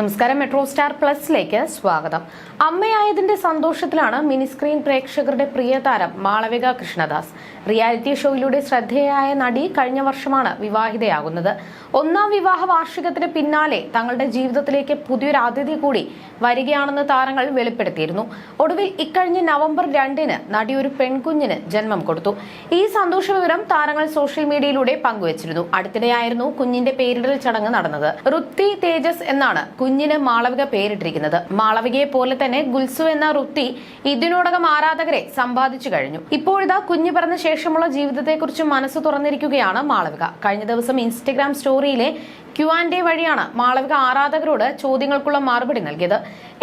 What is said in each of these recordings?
നമസ്കാരം. Metro star പ്ലസിലേക്ക് സ്വാഗതം. അമ്മയായതിന്റെ സന്തോഷത്തിലാണ് മിനി സ്ക്രീൻ പ്രേക്ഷകരുടെ പ്രിയ താരം മാളവിക കൃഷ്ണദാസ്. റിയാലിറ്റി ഷോയിലൂടെ ശ്രദ്ധേയായ നടി കഴിഞ്ഞ വർഷമാണ് വിവാഹിതയാകുന്നത്. ഒന്നാം വിവാഹ വാർഷികത്തിന് പിന്നാലെ തങ്ങളുടെ ജീവിതത്തിലേക്ക് പുതിയൊരു അതിഥി കൂടി വരികയാണെന്ന് താരങ്ങൾ വെളിപ്പെടുത്തിയിരുന്നു. ഒടുവിൽ ഇക്കഴിഞ്ഞ നവംബർ രണ്ടിന് നടി ഒരു പെൺകുഞ്ഞിന് ജന്മം കൊടുത്തു. ഈ സന്തോഷ വിവരം താരങ്ങൾ സോഷ്യൽ മീഡിയയിലൂടെ പങ്കുവച്ചിരുന്നു. അടുത്തിടെയായിരുന്നു കുഞ്ഞിന്റെ പേരിടൽ ചടങ്ങ് നടന്നത്. റുത്തി തേജസ് എന്നാണ് കുഞ്ഞിന് മാളവിക പേരിട്ടിരിക്കുന്നത്. മാളവികയെ പോലെ തന്നെ ഗുൽസു എന്ന റുത്തി ഇതിനോടകം ആരാധകരെ സമ്പാദിച്ചു കഴിഞ്ഞു. ഇപ്പോഴിതാ കുഞ്ഞു പറഞ്ഞ ശേഷമുള്ള ജീവിതത്തെക്കുറിച്ച് മനസ്സ് തുറന്നിരിക്കുകയാണ് മാളവിക. കഴിഞ്ഞ ദിവസം ഇൻസ്റ്റഗ്രാം സ്റ്റോറിയിലെ ക്യു ആൻഡ് എ വഴിയാണ് മാളവിക ആരാധകരോട് ചോദ്യങ്ങൾക്കുള്ള മറുപടി നൽകിയത്.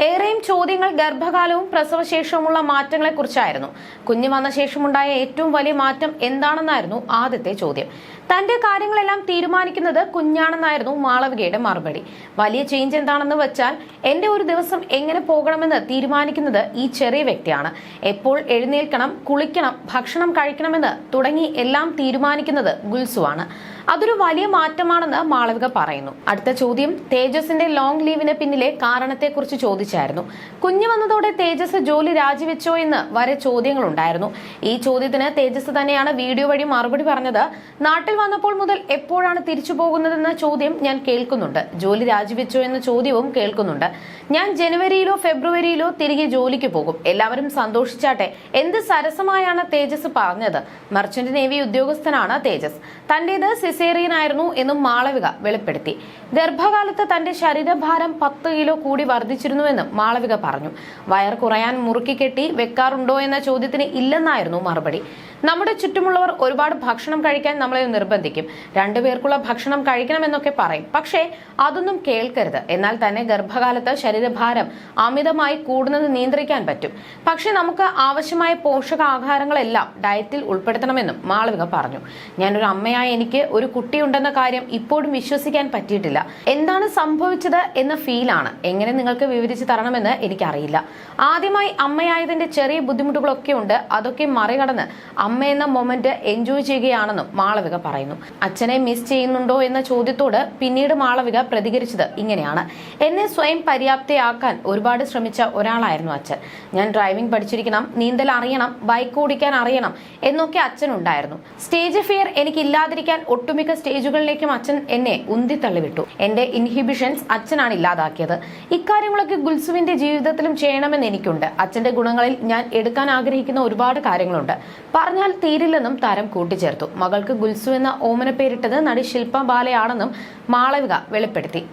ഏറെയും ചോദ്യങ്ങൾ ഗർഭകാലവും പ്രസവശേഷവുമുള്ള മാറ്റങ്ങളെക്കുറിച്ചായിരുന്നു. കുഞ്ഞു വന്ന ശേഷമുണ്ടായ ഏറ്റവും വലിയ മാറ്റം എന്താണെന്നായിരുന്നു ആദ്യത്തെ ചോദ്യം. തന്റെ കാര്യങ്ങളെല്ലാം തീരുമാനിക്കുന്നത് കുഞ്ഞാണെന്നായിരുന്നു മാളവികയുടെ മറുപടി. വലിയ ചേഞ്ച് എന്താണെന്ന് വെച്ചാൽ എന്റെ ഒരു ദിവസം എങ്ങനെ പോകണമെന്ന് തീരുമാനിക്കുന്നത് ഈ ചെറിയ വ്യക്തിയാണ്. എപ്പോൾ എഴുന്നേൽക്കണം കുളിക്കണം ഭക്ഷണം കഴിക്കണമെന്ന് തുടങ്ങി എല്ലാം തീരുമാനിക്കുന്നത് ഗുൽസുവാണ്. അതൊരു വലിയ മാറ്റമാണെന്ന് മാളവിക പറയുന്നു. അടുത്ത ചോദ്യം തേജസിന്റെ ലോങ് ലീവിന് പിന്നിലെ കാരണത്തെക്കുറിച്ച് ചോദിച്ചായിരുന്നു. കുഞ്ഞു വന്നതോടെ തേജസ് ജോലി രാജിവെച്ചോ എന്ന് വരെ ചോദ്യങ്ങളുണ്ടായിരുന്നു. ഈ ചോദ്യത്തിന് തേജസ് തന്നെയാണ് വീഡിയോ വഴി മറുപടി പറഞ്ഞത്. നാട്ടിൽ വന്നപ്പോൾ മുതൽ എപ്പോഴാണ് തിരിച്ചു പോകുന്നതെന്ന ചോദ്യം ഞാൻ കേൾക്കുന്നുണ്ട്. ജോലി രാജിവെച്ചോ എന്ന ചോദ്യവും കേൾക്കുന്നുണ്ട്. ഞാൻ ജനുവരിയിലോ ഫെബ്രുവരിയിലോ തിരികെ ജോലിക്ക് പോകും. എല്ലാവരും സന്തോഷിച്ചാട്ടെ. എന്ത് സരസമായാണ് തേജസ് പറഞ്ഞത്? മർച്ചന്റ് നേവി ഉദ്യോഗസ്ഥനാണ് തേജസ്. തന്റേത് സിസേറിയൻ ആയിരുന്നു എന്നും മാളവിക വെളിപ്പെടുത്തി. ഗർഭകാലത്ത് തന്റെ ശരീരഭാരം പത്ത് കിലോ കൂടി വർദ്ധിച്ചിരുന്നുവെന്നും മാളവിക പറഞ്ഞു. വയർ കുറയാൻ മുറുക്കി കെട്ടി വെക്കാറുണ്ടോ എന്ന ചോദ്യത്തിന് ഇല്ലെന്നായിരുന്നു മറുപടി. നമ്മുടെ ചുറ്റുമുള്ളവർ ഒരുപാട് ഭക്ഷണം കഴിക്കാൻ നമ്മളെ നിർബന്ധിക്കും. രണ്ടുപേർക്കുള്ള ഭക്ഷണം കഴിക്കണമെന്നൊക്കെ പറയും. പക്ഷേ അതൊന്നും കേൾക്കരുത്. എന്നാൽ തന്നെ ഗർഭകാലത്ത് ശരീരഭാരം അമിതമായി കൂടുന്നത് നിയന്ത്രിക്കാൻ പറ്റും. പക്ഷേ നമുക്ക് ആവശ്യമായ പോഷകാഹാരങ്ങളെല്ലാം ഡയറ്റിൽ ഉൾപ്പെടുത്തണമെന്നും മാളവിക പറഞ്ഞു. ഞാനൊരു അമ്മയായ എനിക്ക് ഒരു കുട്ടിയുണ്ടെന്ന കാര്യം ഇപ്പോഴും വിശ്വസിക്കാൻ പറ്റിയിട്ടില്ല. എന്താണ് സംഭവിച്ചത് എന്ന ഫീലാണ് എങ്ങനെ നിങ്ങൾക്ക് വിവരിച്ചു തരണമെന്ന് എനിക്കറിയില്ല. ആദ്യമായി അമ്മയായതിന്റെ ചെറിയ ബുദ്ധിമുട്ടുകളൊക്കെ ഉണ്ട്. അതൊക്കെ മറികടന്ന് അമ്മ എന്ന മൊമെന്റ് എൻജോയ് ചെയ്യുകയാണെന്നും മാളവിക പറയുന്നു. അച്ഛനെ മിസ് ചെയ്യുന്നുണ്ടോ എന്ന ചോദ്യത്തോട് പിന്നീട് മാളവിക പ്രതികരിച്ചത് ഇങ്ങനെയാണ്. എന്നെ സ്വയം പര്യാപ്തയാക്കാൻ ഒരുപാട് ശ്രമിച്ച ഒരാളായിരുന്നു അച്ഛൻ. ഞാൻ ഡ്രൈവിംഗ് പഠിച്ചിരിക്കണം നീന്തൽ അറിയണം ബൈക്ക് ഓടിക്കാൻ അറിയണം എന്നൊക്കെ അച്ഛൻ ഉണ്ടായിരുന്നു സ്റ്റേജ് ഫിയർ എനിക്ക് ഇല്ലാതിരിക്കാൻ ഒട്ടുമിക്ക സ്റ്റേജുകളിലേക്കും അച്ഛൻ എന്നെ ഉന്തിത്തള്ളിവിട്ടു. എന്റെ ഇൻഹിബിഷൻസ് അച്ഛനാണ് ഇല്ലാതാക്കിയത്. ഇക്കാര്യങ്ങളൊക്കെ ഗുൽസുവിന്റെ ജീവിതത്തിലും ചെയ്യണമെന്ന് എനിക്കുണ്ട്. അച്ഛന്റെ ഗുണങ്ങളിൽ ഞാൻ എടുക്കാൻ ആഗ്രഹിക്കുന്ന ഒരുപാട് കാര്യങ്ങളുണ്ട്. പറഞ്ഞാൽ തീരില്ലെന്നും താരം കൂട്ടിച്ചേർത്തു. മകൾക്ക് ഗുൽസു എന്ന ഓമന പേരിട്ടത് നടി ശില്പ ബാലയാണെന്നും മാളവിക വെളിപ്പെടുത്തി.